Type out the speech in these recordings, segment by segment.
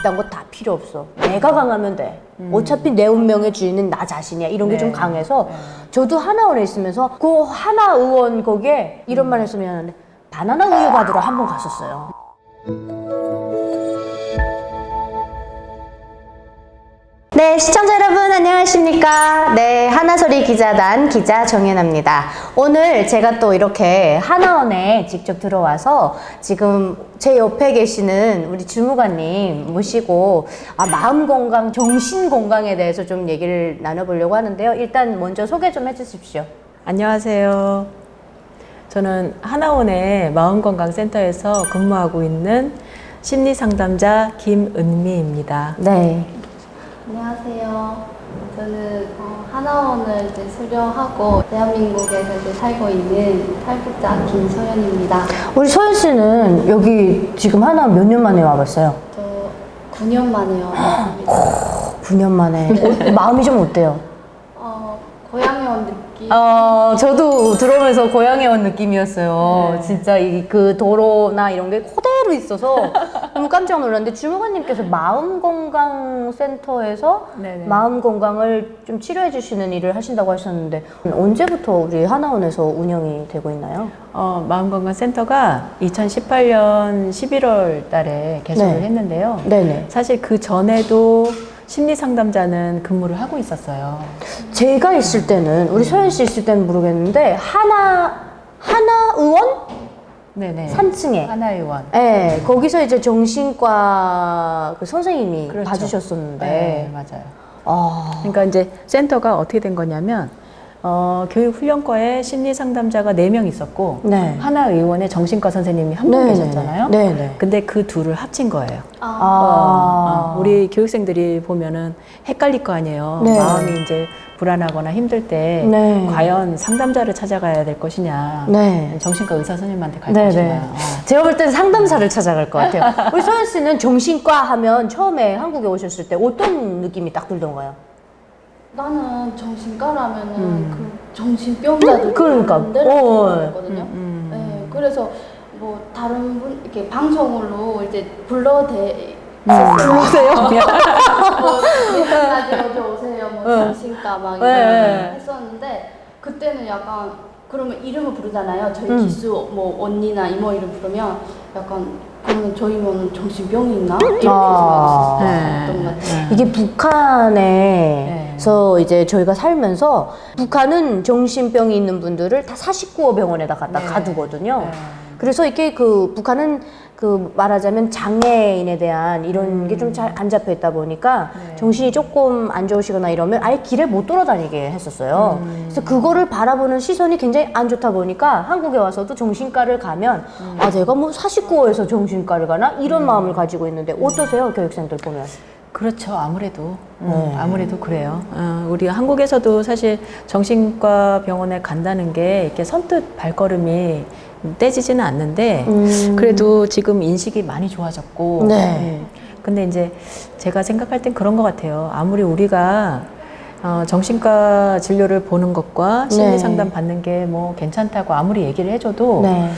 이딴 거 다 필요 없어. 내가 강하면 돼. 어차피 내 운명의 주인은 나 자신이야. 이런 게 좀 네. 강해서 저도 하나원에 있으면서 그 하나 의원 거기에 이런 음. 말 했으면 하는데 바나나 우유 받으러 한 번 갔었어요. 네, 시청자 여러분 안녕하십니까? 네, 하나소리 기자단 기자 정연아입니다. 오늘 제가 또 이렇게 하나원에 직접 들어와서 지금 제 옆에 계시는 우리 주무관님 모시고 아, 마음 건강, 정신 건강에 대해서 좀 얘기를 나눠보려고 하는데요. 일단 먼저 소개 좀 해주십시오. 안녕하세요. 저는 하나원의 마음건강센터에서 근무하고 있는 심리상담자 김은미입니다. 네. 안녕하세요. 저는 어, 하나원을 이제 수료하고 대한민국에서 이제 살고 있는 탈북자 김소연입니다. 우리 소연 씨는 여기 지금 하나원 몇년 만에 와봤어요? 저 9년 만에 왔습니다. 9년 만에. 어, 마음이 좀 어때요? 어, 고향에 온 느낌. 어, 저도 들어오면서 고향에 온 느낌이었어요. 네. 진짜 이 그 도로나 이런 게 그대로 있어서 너무 깜짝 놀랐는데 주무관님께서 마음건강센터에서 네네. 마음 건강을 좀 치료해 주시는 일을 하신다고 하셨는데 언제부터 우리 하나원에서 운영이 되고 있나요? 어, 마음건강센터가 2018년 11월 달에 개설을 네. 했는데요. 네네. 사실 그 전에도 심리 상담자는 근무를 하고 있었어요. 제가 있을 때는 우리 소연 씨 있을 때는 모르겠는데 하나 하나 의원 네네. 3층에 하나의원. 네, 거기서 이제 정신과 그 선생님이 그렇죠. 봐주셨었는데 네, 맞아요. 아, 그러니까 이제 센터가 어떻게 된 거냐면 어, 교육훈련과에 심리상담자가 4명 있었고 네. 하나 의원의 정신과 선생님이 한분 네네네. 계셨잖아요. 네네. 근데 그 둘을 합친 거예요. 아, 아, 어, 우리 교육생들이 보면은 헷갈릴 거 아니에요. 네. 마음이 이제 불안하거나 힘들 때 네. 과연 상담자를 찾아가야 될 것이냐, 네. 정신과 의사 선생님한테 갈 네네. 것이냐. 어. 제가 볼땐 상담사를 찾아갈 것 같아요. 우리 소연 씨는 정신과 하면 처음에 한국에 오셨을 때 어떤 느낌이 딱 들던가요? 나는 정신과라면은 그 정신병자들 그러니까. 어. 거든요. 음, 음. 네, 그래서 뭐 다른 분 이렇게 방송으로 이제 불러대 음. 불러세요. 뭐 라디오 오세요. 뭐 정신과 막 이런 네. 거 했었는데 그때는 약간 그러면 이름을 부르잖아요. 저희 음. 기수 뭐 언니나 이모 이름 부르면 약간 그러면 저희는 정신병이 있나 이렇게 아. 생각했었던 것 같아요. 이게 북한 에서 이제 저희가 살면서 북한은 정신병이 있는 분들을 다 49호 병원에다 갖다 네. 가두거든요. 네. 그래서 이게 그 북한은 그 말하자면 장애인에 대한 이런 게좀 잘 안 잡혀 있다 보니까 네. 정신이 조금 안 좋으시거나 이러면 아예 길에 못 돌아다니게 했었어요. 그래서 그거를 바라보는 시선이 굉장히 안 좋다 보니까 한국에 와서도 정신과를 가면 아 내가 뭐 49호에서 정신과를 가나 이런 마음을 가지고 있는데 어떠세요 교육생들 보면? 그렇죠. 아무래도 음, 네. 아무래도 그래요. 어, 우리 한국에서도 사실 정신과 병원에 간다는 게 이렇게 선뜻 발걸음이 떼지지는 않는데 음. 그래도 지금 인식이 많이 좋아졌고. 네. 음, 근데 이제 제가 생각할 땐 그런 것 같아요. 아무리 우리가 어, 정신과 진료를 보는 것과 심리 네. 상담 받는 게 뭐 괜찮다고 아무리 얘기를 해줘도 네.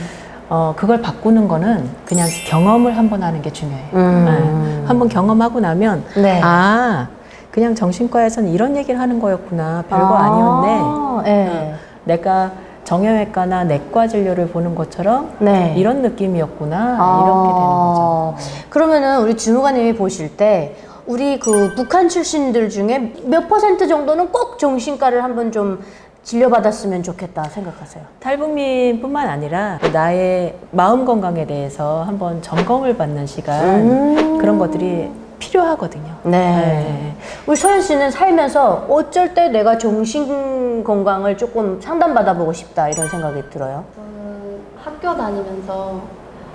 어, 그걸 바꾸는 거는 그냥 경험을 한번 하는 게 중요해요. 음. 네. 한번 경험하고 나면 네. 아 그냥 정신과에서는 이런 얘기를 하는 거였구나 별거 아~ 니었네 네. 내가 정형외과나 내과 진료를 보는 것처럼 네. 이런 느낌이었구나 아. 이렇게 되는 거죠 그러면은 우리 주무관님이 보실 때 우리 그 북한 출신들 중에 몇 퍼센트 정도는 꼭 정신과를 한번 좀 진료받았으면 좋겠다 생각하세요. 탈북민뿐만 아니라 나의 마음 건강에 대해서 한번 점검을 받는 시간 음. 그런 것들이 필요하거든요. 네. 우리 서현 씨는 살면서 어쩔 때 내가 정신 건강을 조금 상담받아보고 싶다 이런 생각이 들어요. 저는 학교 다니면서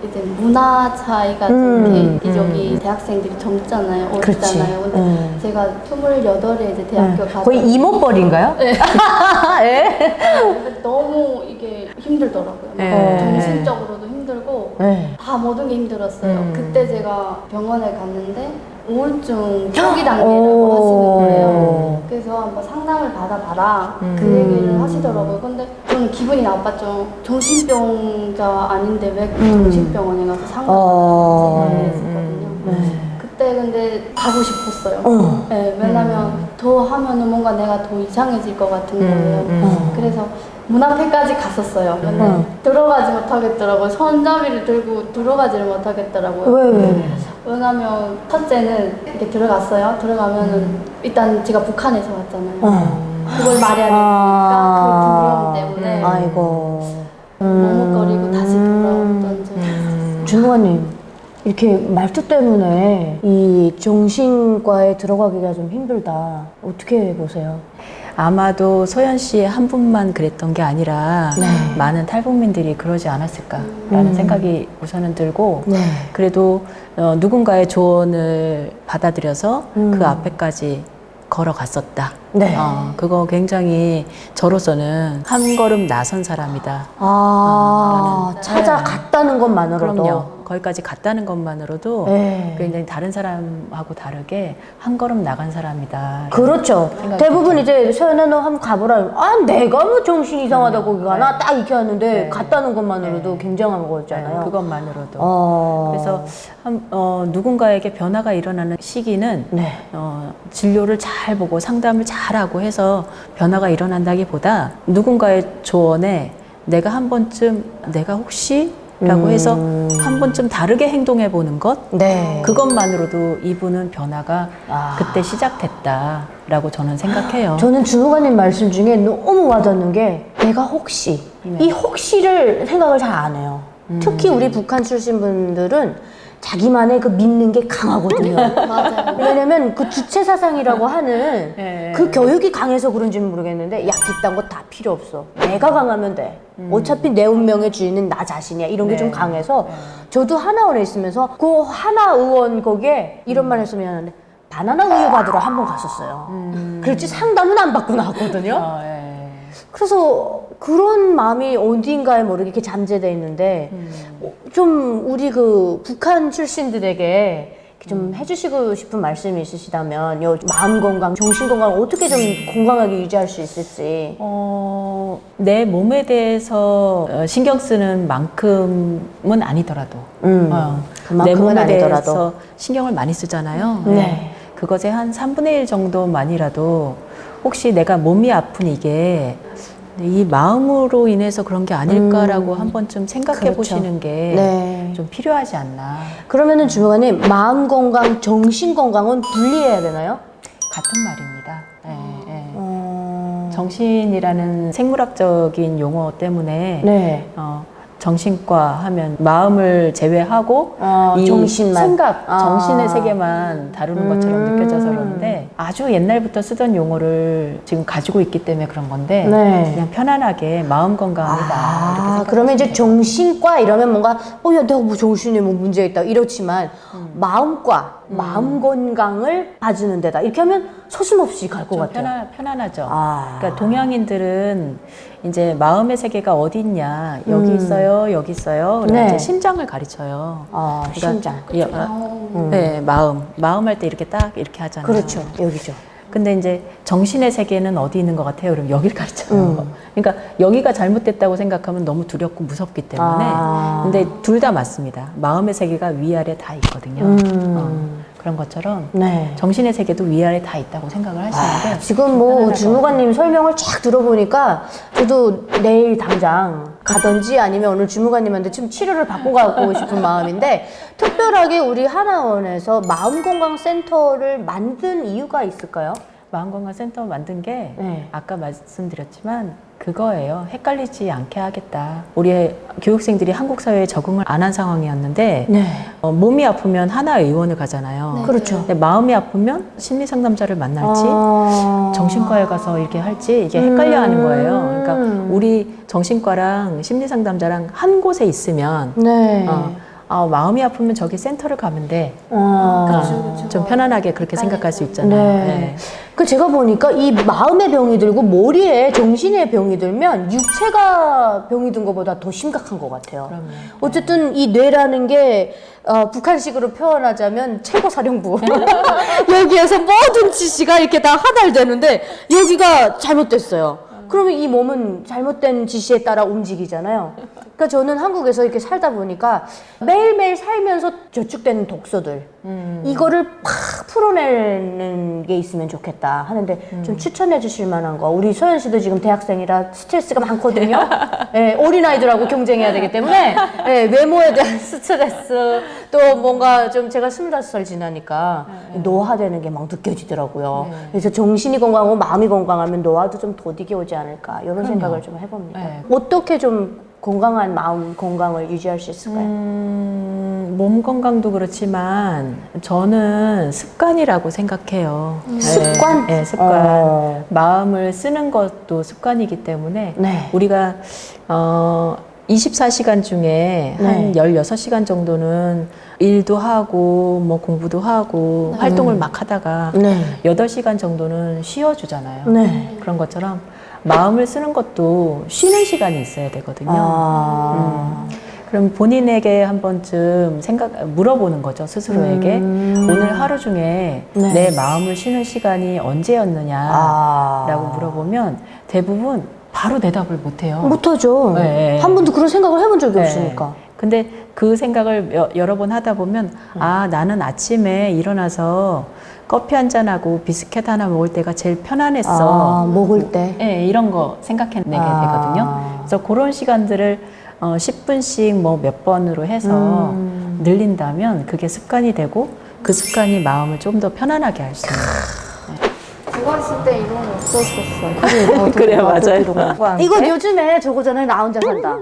이제 문화 차이가 음, 좀 음. 이렇게 이쪽이 대학생들이 젊잖아요. 어리잖아요. 근데 음. 제가 28에 이제 대학교 가서 거의 이모뻘인가요? 네. 근데 너무 이게 힘들더라고요. 네. 정신적으로도 힘들고 네. 다 모든 게 힘들었어요. 음. 그때 제가 병원에 갔는데 우울증 초기 오. 단계라고 하시는 거예요. 그래서 한번 상담을 받아봐라 음. 그 얘기를 하시더라고요. 근데 저는 기분이 나빴죠. 정신병자 아닌데 왜 음. 정신병원에 가서 상담을 어. 받는지 생각했었거든요. 네. 그때가 근데 가고 싶었어요. 어. 네, 왜냐면 더 하면은 뭔가 내가 더 이상해질 것 같은 거예요. 음. 그래서 문 앞에까지 갔었어요. 근데 음. 들어가지 못하겠더라고요. 손잡이를 들고 들어가지를 못하겠더라고요. 왜, 왜? 왜냐면 첫째는 이렇게 들어갔어요. 들어가면은 일단 제가 북한에서 왔잖아요. 어. 그걸 말해야 아. 되니까 그 두려움 때문에 아이고. 머뭇거리고 다시 음. 돌아오던 적 음. 주무관님, 이렇게 말투 때문에 이 정신과에 들어가기가 좀 힘들다. 어떻게 보세요? 아마도 소연 씨한 분만 그랬던 게 아니라 네. 많은 탈북민들이 그러지 않았을까라는 음. 생각이 우선은 들고 네. 그래도 어, 누군가의 조언을 받아들여서 음. 그 앞에까지 걸어갔었다. 네. 어, 그거 굉장히 저로서는 한 걸음 나선 사람이다. 아, 라는- 찾아갔다는 것만으로도. 그럼요. 거기까지 갔다는 것만으로도 네. 굉장히 다른 사람하고 다르게 한 걸음 나간 사람이다. 그렇죠. 대부분 이제 서연아 너 한번 가보라. 아 내가 뭐 정신 이상하다 거기 가나 네. 딱 이렇게 하는데 네. 갔다는 것만으로도 네. 굉장한 거잖아요. 네, 그것만으로도. 어. 그래서 한, 어, 누군가에게 변화가 일어나는 시기는 네. 어, 진료를 잘 보고 상담을 잘하고 해서 변화가 일어난다기보다 누군가의 조언에 내가 한 번쯤 내가 혹시 라고 음. 해서 한 번쯤 다르게 행동해 보는 것 네. 그것만으로도 이분은 변화가 아. 그때 시작됐다라고 저는 생각해요. 저는 주무관님 말씀 중에 너무 와닿는 게 내가 혹시 네. 이 혹시를 생각을 잘 안 해요. 음. 특히 우리 북한 출신 분들은 자기만의 그 믿는 게 강하거든요. 맞아요. 왜냐면 그 주체 사상이라고 하는 네. 그 교육이 강해서 그런지는 모르겠는데 약 이딴 거 다 필요 없어. 내가 강하면 돼. 어차피 내 운명의 주인은 나 자신이야. 이런 게 음. 네. 좀 강해서 저도 하나원에 있으면서 그 하나 의원 거기에 이런 음. 말 했으면 미안한데 바나나 우유 받으러 한 번 갔었어요. 그렇지 상담은 안 받고 나왔거든요. 어, 예. 그래서 그런 마음이 어딘가에 모르게 이렇게 잠재돼 있는데 음. 어, 좀 우리 그 북한 출신들에게 좀 음. 해주시고 싶은 말씀이 있으시다면 요 마음 건강, 정신 건강 어떻게 좀 건강하게 유지할 수 있을지. 어, 내 몸에 대해서 어, 신경 쓰는 만큼은 아니더라도, 음, 어, 그만큼은 내 몸에 아니더라도. 대해서 신경을 많이 쓰잖아요. 네. 그것의 한 3분의 1 정도만이라도 혹시 내가 몸이 아픈 이게 이 마음으로 인해서 그런 게 아닐까라고 한 번쯤 생각해 음. 그렇죠. 보시는 게 좀 네. 필요하지 않나. 그러면은 주무관님 마음 건강, 정신 건강은 분리해야 되나요? 같은 말입니다. 예, 예. 어... 정신이라는 생물학적인 용어 때문에 네. 어, 정신과 하면 마음을 제외하고 어, 이 정신만. 생각, 아. 정신의 세계만 다루는 것처럼 음. 느껴져서 그러는데 아주 옛날부터 쓰던 용어를 지금 가지고 있기 때문에 그런 건데 네. 그냥 편안하게 마음 건강이다 이렇게 아, 생각하시면 그러면 이제. 정신과 이러면 뭔가 어, 야, 내가 뭐 정신에 뭐 문제 있다 이렇지만 음. 마음과 마음 건강을 봐주는 데다 이렇게 하면 서슴없이 갈것좀 같아요. 편안, 편안하죠. 아. 그러니까 동양인들은 이제 마음의 세계가 어디 있냐 여기 음. 있어요 여기 있어요 그래서 네. 이제 심장을 가르쳐요. 아, 그러니까 심장. 여- 어, 네, 마음. 마음 할 때 이렇게 딱 이렇게 하잖아요. 그렇죠. 여기죠. 근데 이제 정신의 세계는 어디 있는 것 같아요? 그럼 여기를 가르쳐요. 음. 그러니까 여기가 잘못됐다고 생각하면 너무 두렵고 무섭기 때문에. 아. 근데 둘 다 맞습니다. 마음의 세계가 위아래 다 있거든요. 음. 어, 그런 것처럼 네. 정신의 세계도 위아래 다 있다고 생각을 하시는데. 지금 뭐 주무관님 설명을 쫙 들어보니까 저도 내일 당장 가든지 아니면 오늘 주무관님한테 좀 치료를 받고 가고 싶은 마음인데 특별하게 우리 하나원에서 마음건강센터를 만든 이유가 있을까요? 마음건강센터 만든 게 네. 아까 말씀드렸지만 그거예요. 헷갈리지 않게 하겠다. 우리 교육생들이 한국 사회에 적응을 안 한 상황이었는데 네. 어, 몸이 아프면 하나 의원을 가잖아요. 네. 그렇죠. 근데 마음이 아프면 심리 상담자를 만날지 아. 정신과에 가서 이렇게 할지 이게 헷갈려 하는 거예요. 음. 그러니까 우리 정신과랑 심리 상담자랑 한 곳에 있으면 네. 어, 아, 마음이 아프면 저기 센터를 가면 돼. 어. 그렇죠, 그렇죠. 좀 편안하게 그렇게 생각할 수 있잖아요. 네. 네. 그 제가 보니까 이 마음의 병이 들고 머리에 정신의 병이 들면 육체가 병이 든 것보다 더 심각한 것 같아요. 그럼요. 어쨌든 이 뇌라는 게 어, 북한식으로 표현하자면 최고 사령부 여기에서 모든 지시가 이렇게 다 하달되는데 여기가 잘못됐어요. 그러면 이 몸은 잘못된 지시에 따라 움직이잖아요. 그러니까 저는 한국에서 이렇게 살다 보니까 매일매일 살면서 저축되는 독서들 이거를 팍 풀어내는 게 있으면 좋겠다 하는데 좀 추천해 주실 만한 거. 우리 소연 씨도 지금 대학생이라 스트레스가 많거든요. 예, 어린아이들하고 경쟁해야 되기 때문에 예, 외모에 대한 스트레스 또 뭔가 좀 제가 스물다섯 살 지나니까 노화되는 게 막 느껴지더라고요. 그래서 정신이 건강하고 마음이 건강하면 노화도 좀 더디게 오지 않을까 이런 생각을 좀 해봅니다 네. 어떻게 좀 건강한 마음 건강을 유지할 수 있을까요? 음, 몸 건강도 그렇지만 저는 습관이라고 생각해요. 네, 습관? 네, 습관. 어. 마음을 쓰는 것도 습관이기 때문에 네. 우리가 어 24시간 중에 한 네. 16시간 정도는 일도 하고 뭐 공부도 하고 활동을 막 하다가 네. 8시간 정도는 쉬어 주잖아요. 네. 그런 것처럼 마음을 쓰는 것도 쉬는 시간이 있어야 되거든요. 아. 그럼 본인에게 한 번쯤 생각 물어보는 거죠 스스로에게 음. 오늘 하루 중에 네. 내 마음을 쉬는 시간이 언제였느냐라고 아. 물어보면 대부분 바로 대답을 못해요. 못하죠. 네. 한 번도 그런 생각을 해본 적이 네. 없으니까. 근데 그 생각을 여, 여러 번 하다 보면 음. 아 나는 아침에 일어나서 커피 한 잔하고 비스켓 하나 먹을 때가 제일 편안했어. 아, 먹을 때. 예, 이런 거 생각해내게 아. 되거든요. 그래서 그런 시간들을 어, 10분씩 뭐 몇 번으로 해서 음. 늘린다면 그게 습관이 되고 그 습관이 마음을 좀 더 편안하게 할 수 있어요. 제가 있을 때 이런 거 없었었어요. 그래요, 맞아요. 이거 요즘에 저거잖아요. 나 혼자 산다.